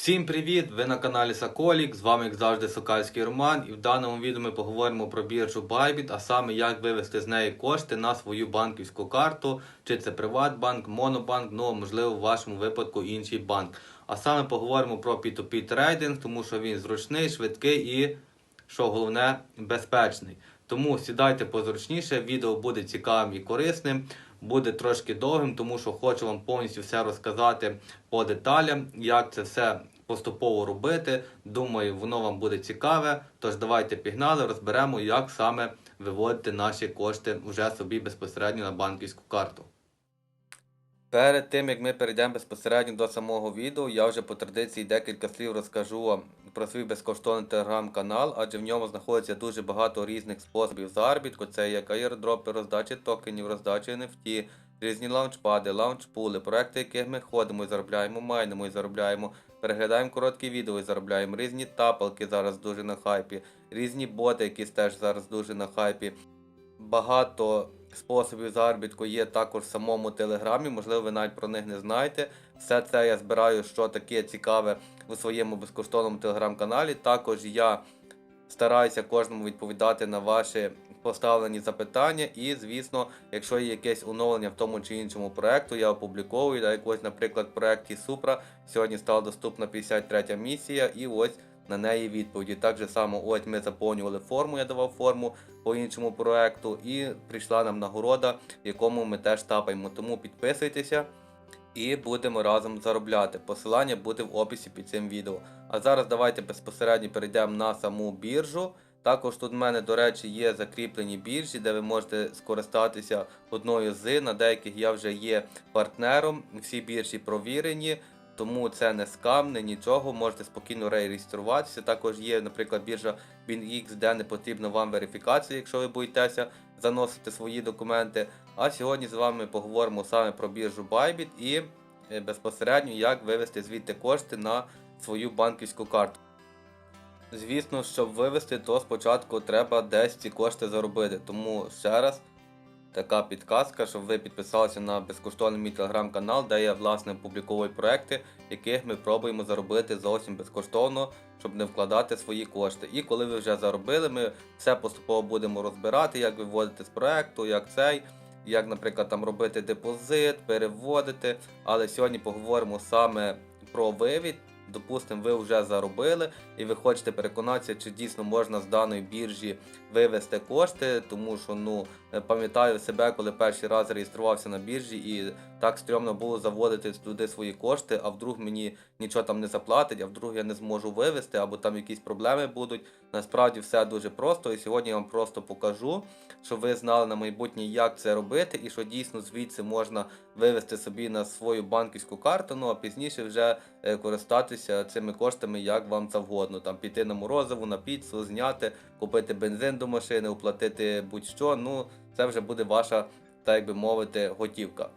Всім привіт! Ви на каналі Соколік. З вами як завжди Сокальський Роман. І в даному відео ми поговоримо про біржу Bybit, а саме як вивести з неї кошти на свою банківську карту, чи це Приватбанк, Монобанк, ну можливо в вашому випадку інший банк. А саме поговоримо про P2P трейдинг, тому що він зручний, швидкий і, що головне, безпечний. Тому сідайте позручніше, відео буде цікавим і корисним. Буде трошки довгим, тому що хочу вам повністю все розказати по деталям, як це все поступово робити. Думаю, воно вам буде цікаве. Тож давайте пігнали, розберемо, як саме виводити наші кошти вже собі безпосередньо на банківську карту. Перед тим як ми перейдемо безпосередньо до самого відео, я вже по традиції декілька слів розкажу вам про свій безкоштовний телеграм-канал, адже в ньому знаходиться дуже багато різних способів заробітку. Це як аєрдропи, роздачі токенів, роздачі NFT, різні лаунчпади, лаунчпули, проекти, яких ми ходимо і заробляємо, майнимо і заробляємо, переглядаємо короткі відео і заробляємо, різні тапалки зараз дуже на хайпі, різні боти, які теж зараз дуже на хайпі. Багато способів заробітку є також в самому телеграмі, можливо, ви навіть про них не знаєте. Все це я збираю, що таке цікаве у своєму безкоштовному телеграм-каналі. Також я стараюся кожному відповідати на ваші поставлені запитання. І, звісно, якщо є якесь оновлення в тому чи іншому проекту, я опубліковую. Так, ось, наприклад, в проєкті Супра сьогодні стала доступна 53 місія, і ось на неї відповіді. Так же само, ось ми заповнювали форму, я давав форму по іншому проекту, і прийшла нам нагорода, якому ми теж тапаємо. Тому підписуйтеся. І будемо разом заробляти. Посилання буде в описі під цим відео. А зараз давайте безпосередньо перейдемо на саму біржу. Також тут в мене, до речі, є закріплені біржі, де ви можете скористатися одною з. На деяких я вже є партнером. Всі біржі провірені, тому це не скам, не нічого. Можете спокійно реєструватися. Також є, наприклад, біржа BinX, де не потрібна вам верифікація, якщо ви боїтеся заносити свої документи. А сьогодні з вами поговоримо саме про біржу Bybit і е, безпосередньо як вивести звідти кошти на свою банківську карту. Звісно, щоб вивести, то спочатку треба десь ці кошти заробити. Тому ще раз така підказка, щоб ви підписалися на безкоштовний мій телеграм-канал, де я власне публіковую проекти, яких ми пробуємо заробити зовсім безкоштовно, щоб не вкладати свої кошти. І коли ви вже заробили, ми все поступово будемо розбирати, як виводити з проекту, як цей. Як, наприклад, там робити депозит, переводити. Але сьогодні поговоримо саме про вивід. Допустимо, ви вже заробили і ви хочете переконатися, чи дійсно можна з даної біржі вивести кошти, тому що ну пам'ятаю себе, коли перший раз реєструвався на біржі, і так стрьомно було заводити туди свої кошти, а вдруг мені нічого там не заплатить, а вдруг я не зможу вивести, або там якісь проблеми будуть. Насправді все дуже просто, і сьогодні я вам просто покажу, щоб ви знали на майбутнє, як це робити, і що дійсно звідси можна вивести собі на свою банківську карту, ну а пізніше вже е, користатися цими коштами як вам завгодно. Там піти на морозиву, на піцу, зняти, купити бензин до машини, оплатити будь-що. Ну, це вже буде ваша, так би мовити, готівка.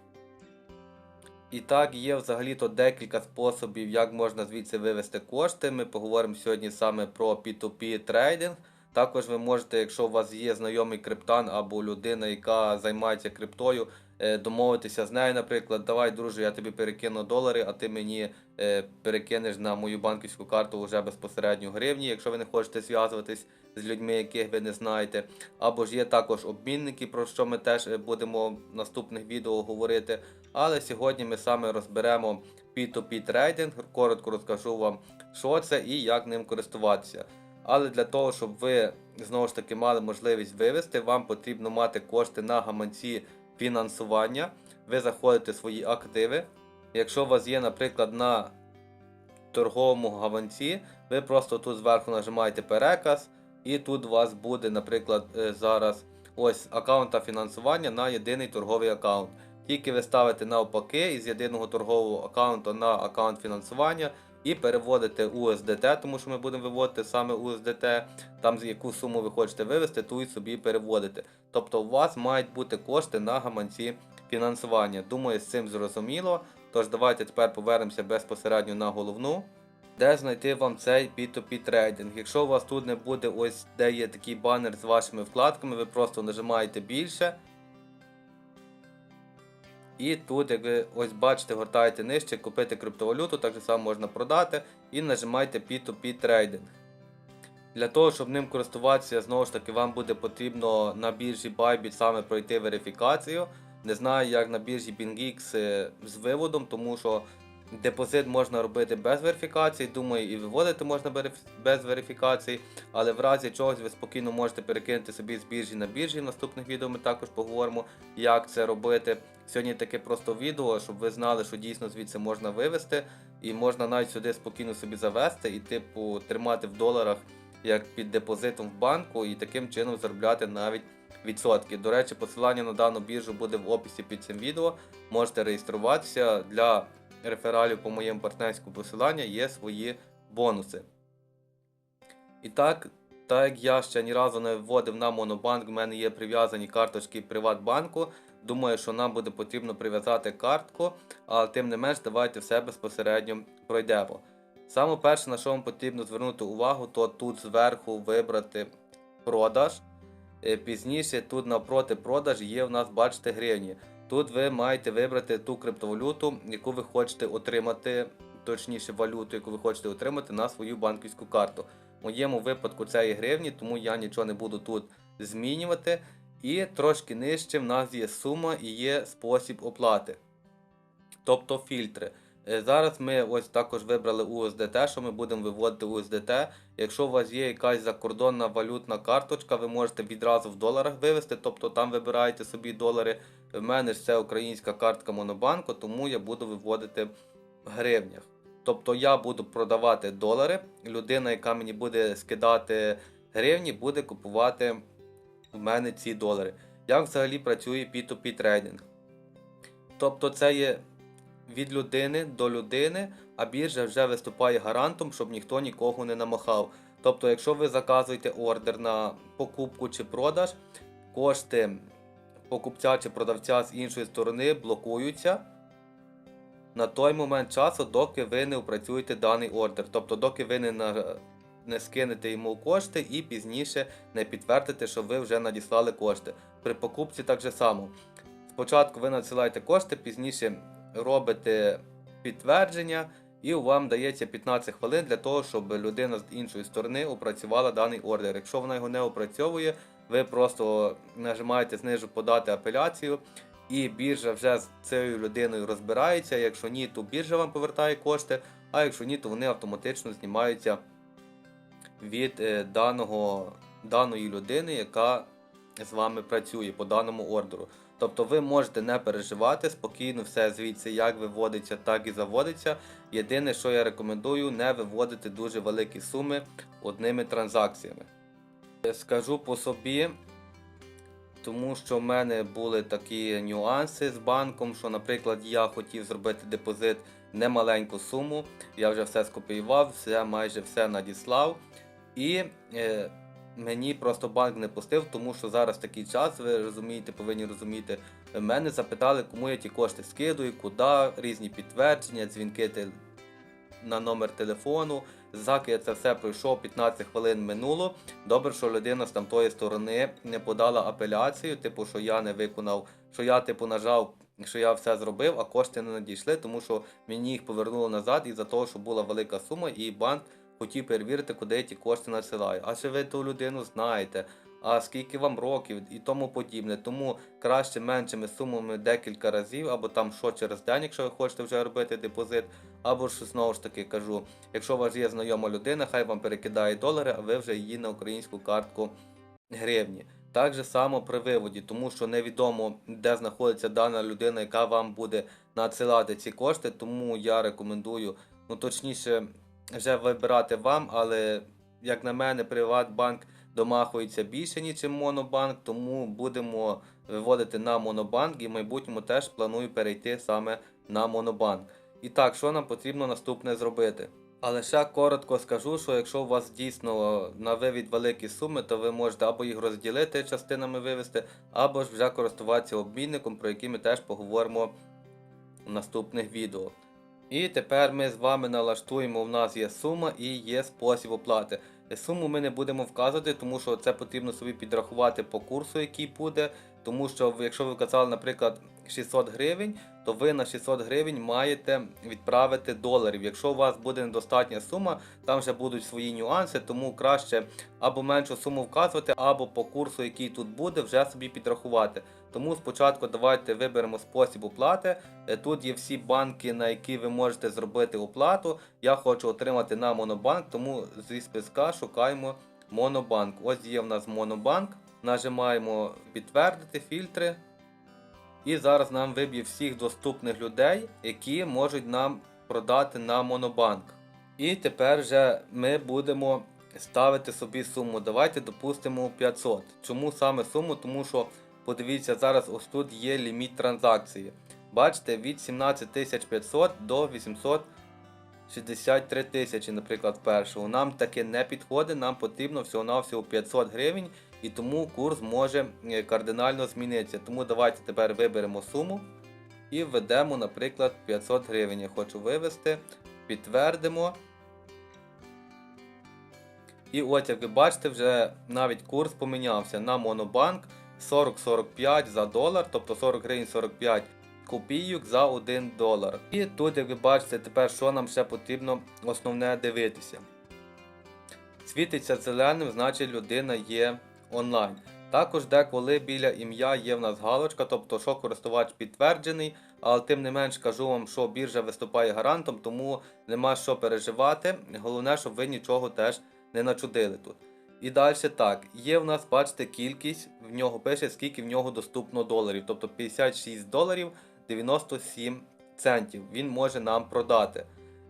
І так, є взагалі-то декілька способів, як можна звідси вивести кошти. Ми поговоримо сьогодні саме про P2P трейдинг. Також ви можете, якщо у вас є знайомий криптан або людина, яка займається криптою, е, домовитися з нею, наприклад, давай, друже, я тобі перекину долари, а ти мені е, перекинеш на мою банківську карту вже безпосередньо гривні, якщо ви не хочете зв'язуватись з людьми, яких ви не знаєте. Або ж є також обмінники, про що ми теж е, будемо в наступних відео говорити. Але сьогодні ми саме розберемо P2P трейдинг, коротко розкажу вам, що це і як ним користуватися. Але для того, щоб ви знову ж таки мали можливість вивести, вам потрібно мати кошти на гаманці фінансування. Ви заходите в свої активи. Якщо у вас є, наприклад, на торговому гаманці, ви просто тут зверху нажимаєте переказ, і тут у вас буде, наприклад, е, зараз ось аккаунта фінансування на єдиний торговий аккаунт. Тільки ви ставите навпаки із єдиного торгового аккаунту на аккаунт фінансування і переводите USDT, тому що ми будемо виводити саме USDT, там з яку суму ви хочете вивести, ту і собі переводите. Тобто у вас мають бути кошти на гаманці фінансування. Думаю, з цим зрозуміло. Тож давайте тепер повернемося безпосередньо на головну. Де знайти вам цей P2P трейдинг? Якщо у вас тут не буде ось де є такий банер з вашими вкладками, ви просто нажимаєте більше. І тут, як ви ось бачите, гортаєте нижче, купити криптовалюту, так само можна продати і нажимаєте P2P трейдинг. Для того, щоб ним користуватися, знову ж таки, вам буде потрібно на біржі Bybit саме пройти верифікацію. Не знаю, як на біржі BingX е, з виводом, тому що депозит можна робити без верифікації. Думаю, і виводити можна без верифікації. Але в разі чогось ви спокійно можете перекинути собі з біржі на біржі. В наступних відео ми також поговоримо, як це робити. Сьогодні таке просто відео, щоб ви знали, що дійсно звідси можна вивести, і можна навіть сюди спокійно собі завести і, типу, тримати в доларах як під депозитом в банку, і таким чином заробляти навіть відсотки. До речі, посилання на дану біржу буде в описі під цим відео. Можете реєструватися для рефералів по моєму партнерському посиланню є свої бонуси. І так, так як я ще ні разу не вводив на Монобанк, в мене є прив'язані карточки Приватбанку. Думаю, що нам буде потрібно прив'язати картку, але тим не менш, давайте все безпосередньо пройдемо. Саме перше, на що вам потрібно звернути увагу, то тут зверху вибрати продаж. Е, Пізніше тут навпроти продаж є в нас, бачите, гривні. Тут ви маєте вибрати ту криптовалюту, яку ви хочете отримати, точніше валюту, яку ви хочете отримати на свою банківську карту. В моєму випадку це є гривні, тому я нічого не буду тут змінювати. І трошки нижче в нас є сума і є спосіб оплати. Тобто фільтри. Е, Зараз ми ось також вибрали USDT, що ми будемо виводити USDT. Якщо у вас є якась закордонна валютна карточка, ви можете відразу в доларах вивести, тобто там вибираєте собі долари. В мене ж це українська картка Монобанку, тому я буду виводити в гривнях. Тобто я буду продавати долари, людина, яка мені буде скидати гривні, буде купувати в мене ці долари. Як взагалі працює P2P трейдинг? Тобто це є від людини до людини, а біржа вже виступає гарантом, щоб ніхто нікого не намахав. Тобто, якщо ви заказуєте ордер на покупку чи продаж, кошти покупця чи продавця з іншої сторони блокуються на той момент часу, доки ви не опрацюєте даний ордер. Тобто, доки ви не, на... не скинете йому кошти і пізніше не підтвердите, що ви вже надіслали кошти. При покупці так же само. Спочатку ви надсилаєте кошти, пізніше робите підтвердження, і вам дається 15 хвилин для того, щоб людина з іншої сторони опрацювала даний ордер. Якщо вона його не опрацьовує, ви просто нажимаєте знизу подати апеляцію, і біржа вже з цією людиною розбирається. Якщо ні, то біржа вам повертає кошти, а якщо ні, то вони автоматично знімаються від е, даного, даної людини, яка з вами працює по даному ордеру. Тобто ви можете не переживати, спокійно все звідси як виводиться, так і заводиться. Єдине, що я рекомендую, не виводити дуже великі суми одними транзакціями. Скажу по собі, тому що в мене були такі нюанси з банком, що, наприклад, я хотів зробити депозит немаленьку суму, я вже все скопіював, все майже все надіслав. І е, мені просто банк не пустив, тому що зараз такий час, ви розумієте, повинні розуміти. Мене запитали, кому я ті кошти скидую, куди, різні підтвердження, дзвінки на номер телефону. Заки я це все пройшов, 15 хвилин минуло. Добре, що людина з тамтої сторони не подала апеляцію, типу, що я не виконав, що я типу нажав, що я все зробив, а кошти не надійшли, тому що мені їх повернуло назад із-за того, що була велика сума, і банк хотів перевірити, куди ті кошти надсилаю. А чи ви ту людину знаєте? А скільки вам років і тому подібне. Тому краще меншими сумами декілька разів, або там що через день, якщо ви хочете вже робити депозит, або ж знову ж таки кажу, якщо у вас є знайома людина, хай вам перекидає долари, а ви вже її на українську картку гривні. Так же само при виводі, тому що невідомо, де знаходиться дана людина, яка вам буде надсилати ці кошти, тому я рекомендую, ну точніше, вже вибирати вам, але як на мене, Приватбанк домахується більше, ніж Монобанк, тому будемо виводити на Монобанк і в майбутньому теж планую перейти саме на Монобанк. І так, що нам потрібно наступне зробити? Але ще коротко скажу, що якщо у вас дійсно на вивід великі суми, то ви можете або їх розділити частинами вивести, або ж вже користуватися обмінником, про який ми теж поговоримо в наступних відео. І тепер ми з вами налаштуємо, у нас є сума і є спосіб оплати. Суму ми не будемо вказувати, тому що це потрібно собі підрахувати по курсу, який буде. Тому що якщо ви вказали, наприклад, 600 гривень, то ви на 600 гривень маєте відправити доларів. Якщо у вас буде недостатня сума, там вже будуть свої нюанси, тому краще або меншу суму вказувати, або по курсу, який тут буде, вже собі підрахувати. Тому спочатку давайте виберемо спосіб оплати. Е, Тут є всі банки, на які ви можете зробити оплату. Я хочу отримати на Монобанк, тому зі списка шукаємо Монобанк. Ось є в нас Монобанк. Нажимаємо підтвердити фільтри. І зараз нам виб'є всіх доступних людей, які можуть нам продати на Монобанк. І тепер вже ми будемо ставити собі суму. Давайте допустимо 500. Чому саме суму? Тому що подивіться, зараз ось тут є ліміт транзакції. Бачите, від 17500 до 863 тисячі, наприклад, першого. Нам таке не підходить, нам потрібно всього-навсього 500 гривень, і тому курс може е, кардинально змінитися. Тому давайте тепер виберемо суму і введемо, наприклад, 500 гривень. Я хочу вивести, підтвердимо. І от, як ви бачите, вже навіть курс помінявся на Монобанк 40-45 за долар, тобто 40 гривень 45 копійок за 1 долар. І тут, як ви бачите, тепер що нам ще потрібно основне дивитися. Світиться зеленим, значить людина є онлайн. Також деколи біля ім'я є в нас галочка, тобто що користувач підтверджений, але тим не менш кажу вам, що біржа виступає гарантом, тому нема що переживати. Головне, щоб ви нічого теж не начудили тут. І далі так, є в нас, бачите, кількість, в нього пише, скільки в нього доступно доларів, тобто 56 доларів 97 центів він може нам продати.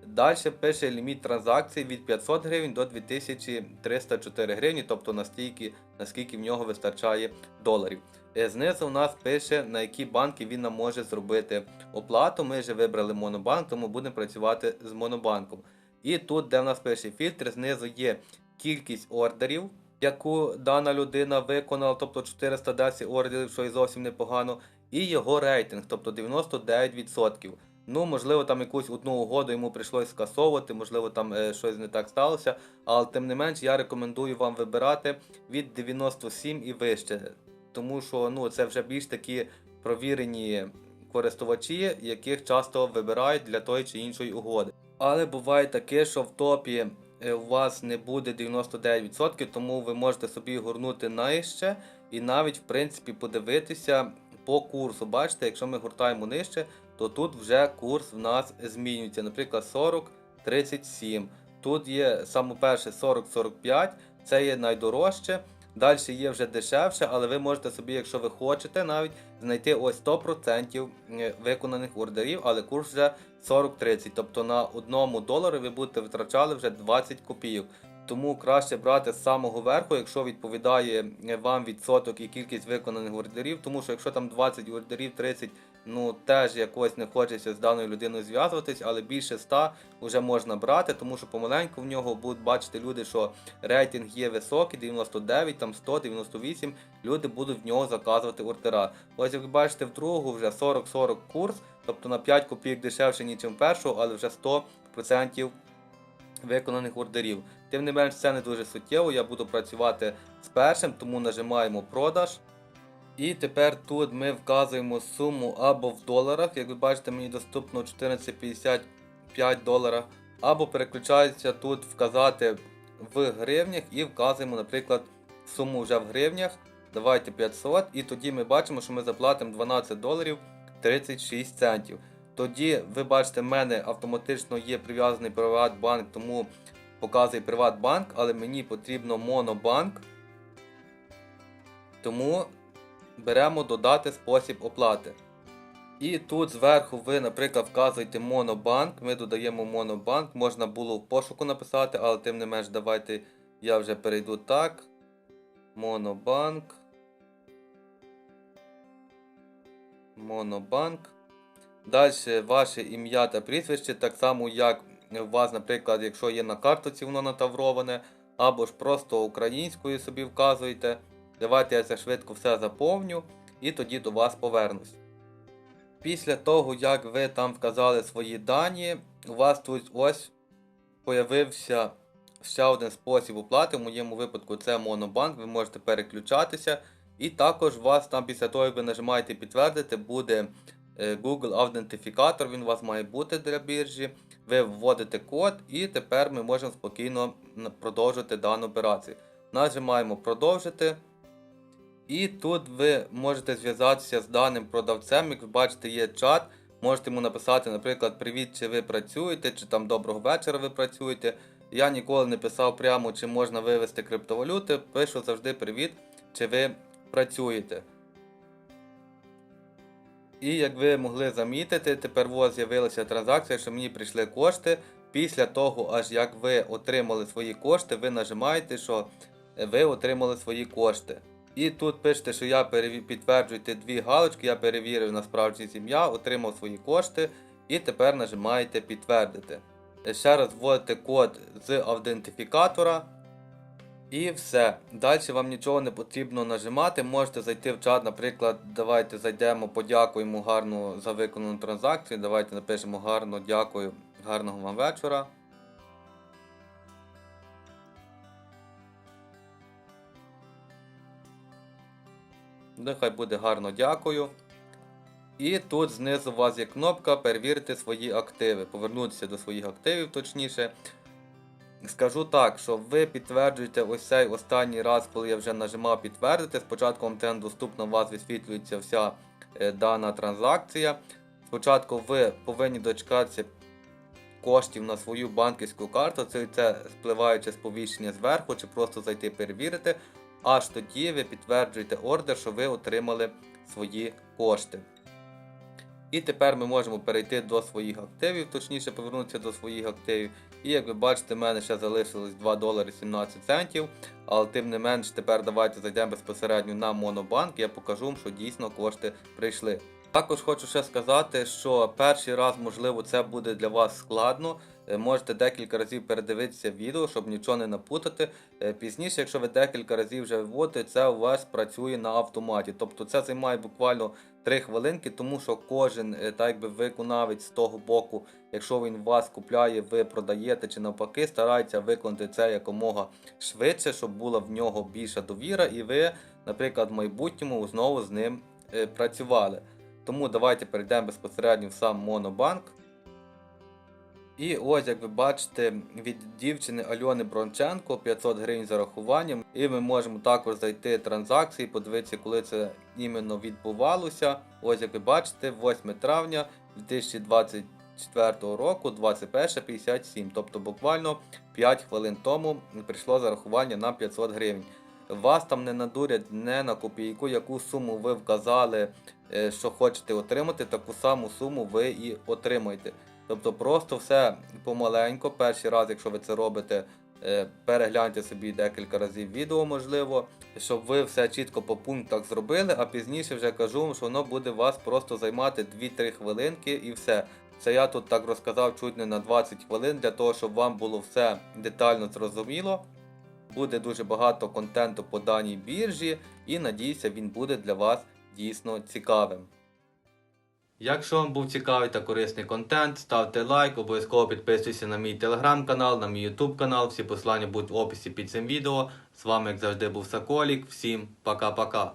Далі пише ліміт транзакцій від 500 гривень до 2304 гривні, тобто настільки, наскільки в нього вистачає доларів. Е, Знизу у нас пише, на які банки він нам може зробити оплату. Ми вже вибрали Монобанк, тому будемо працювати з Монобанком. І тут, де в нас пише фільтр, знизу є кількість ордерів, яку дана людина виконала, тобто 410 ордерів, що і зовсім непогано, і його рейтинг, тобто 99%. Ну, можливо, там якусь одну угоду йому прийшлось скасовувати, можливо, там е, щось не так сталося. Але тим не менш, я рекомендую вам вибирати від 97 і вище. Тому що ну, це вже більш такі провірені користувачі, яких часто вибирають для тої чи іншої угоди. Але буває таке, що в топі у вас не буде 99%, тому ви можете собі горнути нижче і навіть в принципі подивитися по курсу. Бачите, якщо ми гуртаємо нижче, то тут вже курс в нас змінюється. Наприклад, 40-37. Тут є саме перше 40-45, це є найдорожче. Далі є вже дешевше, але ви можете собі, якщо ви хочете, навіть знайти ось 100% виконаних ордерів, але курс вже 40-30. Тобто на одному доларі ви будете витрачали вже 20 копійок. Тому краще брати з самого верху, якщо відповідає вам відсоток і кількість виконаних ордерів, тому що якщо там 20 ордерів, 30, ну теж якось не хочеться з даною людиною зв'язуватись, але більше 100 вже можна брати, тому що помаленьку в нього будуть бачити люди, що рейтинг є високий, 99, там 100, 98, люди будуть в нього заказувати ордера. Ось як ви бачите, в другу вже 40-40 курс, тобто на 5 копійок дешевше, ніж в першого, але вже 100% виконаних ордерів. Тим не менш, це не дуже суттєво. Я буду працювати з першим, тому нажимаємо продаж. І тепер тут ми вказуємо суму або в доларах. Як ви бачите, мені доступно 14,55 долара. Або переключається тут вказати в гривнях і вказуємо, наприклад, суму вже в гривнях. Давайте 500. І тоді ми бачимо, що ми заплатимо 12 доларів 36 центів. Тоді ви бачите, в мене автоматично є прив'язаний Приватбанк, тому показує Приватбанк, але мені потрібно Монобанк. Тому беремо додати спосіб оплати. І тут зверху ви, наприклад, вказуєте Монобанк. Ми додаємо Монобанк. Можна було в пошуку написати, але тим не менш, давайте я вже перейду так. Монобанк. Монобанк. Далі ваше ім'я та прізвище, так само, як у вас, наприклад, якщо є на картоці, воно натавроване, або ж просто українською собі вказуєте. Давайте я це швидко все заповню і тоді до вас повернусь. Після того, як ви там вказали свої дані, у вас тут ось появився ще один спосіб оплати. В моєму випадку це Монобанк, ви можете переключатися. І також у вас там після того, як ви нажимаєте підтвердити, буде е, Google аутентифікатор, він у вас має бути для біржі. Ви вводите код, і тепер ми можемо спокійно продовжити дану операцію. Нажимаємо продовжити. І тут ви можете зв'язатися з даним продавцем. Як ви бачите, є чат. Можете йому написати, наприклад, привіт, чи ви працюєте, чи там доброго вечора ви працюєте. Я ніколи не писав прямо, чи можна вивести криптовалюти. Пишу завжди привіт, чи ви працюєте. І як ви могли замітити, тепер у вас з'явилася транзакція, що мені прийшли кошти. Після того, аж як ви отримали свої кошти, ви нажимаєте, що ви отримали свої кошти. І тут пишете, що я переві... підтверджуєте дві галочки, я перевірив на справжність ім'я, отримав свої кошти, і тепер нажимаєте підтвердити. Ще раз вводите код з аутентифікатора. І все. Далі вам нічого не потрібно нажимати. Можете зайти в чат, наприклад, давайте зайдемо, подякуємо гарно за виконану транзакцію. Давайте напишемо гарно, дякую, гарного вам вечора. Нехай буде гарно дякую. І тут знизу у вас є кнопка перевірити свої активи, повернутися до своїх активів, точніше. Скажу так, що ви підтверджуєте ось цей останній раз, коли я вже нажимав підтвердити. Спочатку вам доступно, у вас висвітлюється вся е, дана транзакція. Спочатку ви повинні дочекатися коштів на свою банківську карту, це, це сповіщення зверху, чи просто зайти перевірити. Аж тоді ви підтверджуєте ордер, що ви отримали свої кошти. І тепер ми можемо перейти до своїх активів, точніше повернутися до своїх активів. І як ви бачите, в мене ще залишилось 2 долари 17 центів. Але тим не менш, тепер давайте зайдемо безпосередньо на Монобанк. Я покажу вам, що дійсно кошти прийшли. Також хочу ще сказати, що перший раз, можливо, це буде для вас складно. Е, Можете декілька разів передивитися відео, щоб нічого не напутати. Е, Пізніше, якщо ви декілька разів вже вводите, це у вас працює на автоматі. Тобто це займає буквально 3 хвилинки, тому що кожен е, так якби виконавець з того боку, якщо він вас купляє, ви продаєте чи навпаки, старається виконати це якомога швидше, щоб була в нього більша довіра, і ви, наприклад, в майбутньому знову з ним працювали. Тому давайте перейдемо безпосередньо в сам Монобанк. І ось, як ви бачите, від дівчини Альони Бронченко 500 гривень зарахуванням. І ми можемо також зайти транзакції, подивитися, коли це іменно відбувалося. Ось, як ви бачите, 8 травня 2024 року, 21.57. Тобто буквально 5 хвилин тому прийшло зарахування на 500 гривень. Вас там не надурять не на копійку, яку суму ви вказали, е, що хочете отримати, таку саму суму ви і отримаєте. Тобто просто все помаленько. Перший раз, якщо ви це робите, е, перегляньте собі декілька разів відео, можливо, щоб ви все чітко по пунктах зробили, а пізніше вже кажу що воно буде вас просто займати 2-3 хвилинки і все. Це я тут так розказав чуть не на 20 хвилин, для того, щоб вам було все детально зрозуміло. Буде дуже багато контенту по даній біржі, і надіюся, він буде для вас дійсно цікавим. Якщо вам був цікавий та корисний контент, ставте лайк, обов'язково підписуйтесь на мій телеграм-канал, на мій ютуб канал. Всі посилання будуть в описі під цим відео. З вами, як завжди, був Саколік. Всім пока-пока.